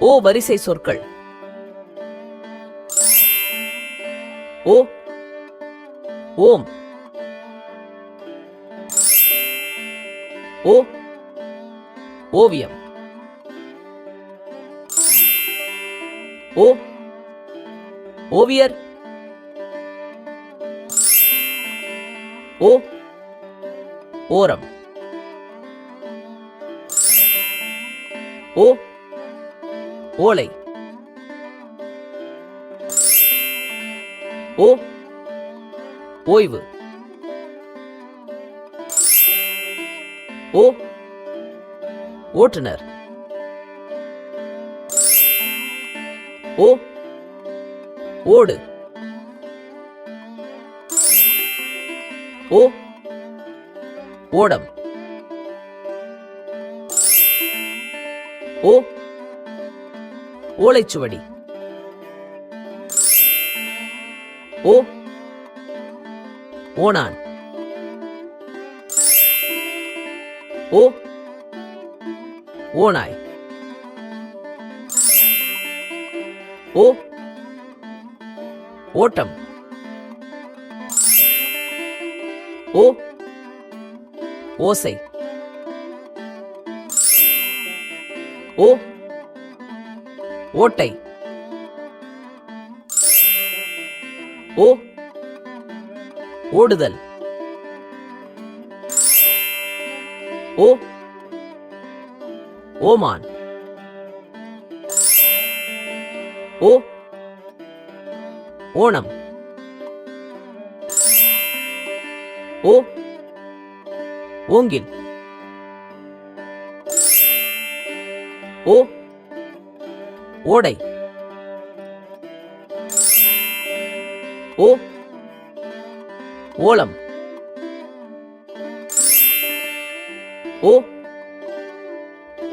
ஓ வரிசை சொற்கள். ஓ ஓம். ஓ ஓவியம். ஓ ஓவியர். ஓ ஓரம். ஓ ஓலை. ஓ ஓய்வு. ஓ ஓட்டுநர். ஓ ஓடு. ஓ ஓடம். ஓ ஓலைச்சுவடி. ஓ ஓனான் ஓ ஓனாய் ஓ ஓட்டம். ஓ ஓசை. ஓ ஓட்டை. ஓ. ஓடுதல். ஓ. ஓமான். ஓ. ஓணம். ஓ. ஓங்கில். ஓ. ஓடை. ஓ. ஓலம். ஓ.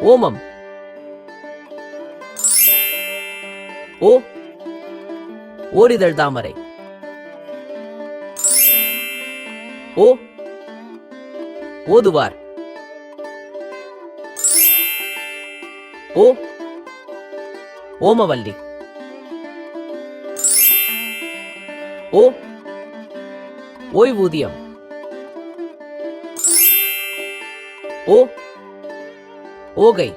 ஓமம். ஓ. ஓரிதழ் தாமரை. ஓ. ஓதுவார். ஓ. ஓமவல்லி. ஓ ஓய்வூதியம். ஓ ஓகை.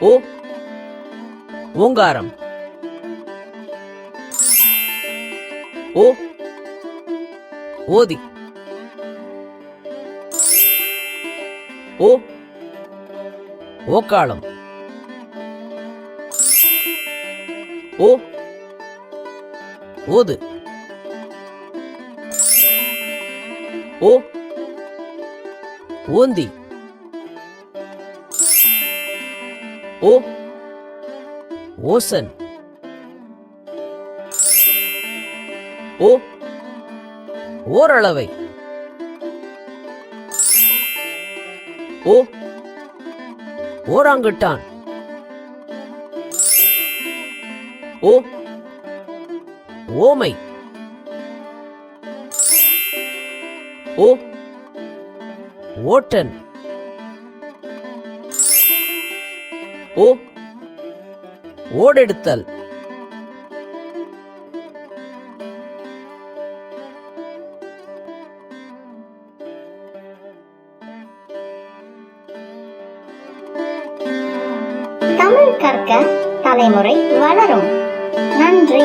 ஓ ஓங்காரம். ஓ ஓதி. ஓ ஓக்காளம். ஓ. ஓது. ஓ. ஓந்தி. ஓ. ஓசன். ஓ. ஓரளவை. ஓ. ஓராங்கட்டான். ஓ. ஓமை. ஓ. ஓட்டன். ஓ. ஓடெடுத்தல். தமிழ் கற்க தலைமுறை வளரும். நன்றி.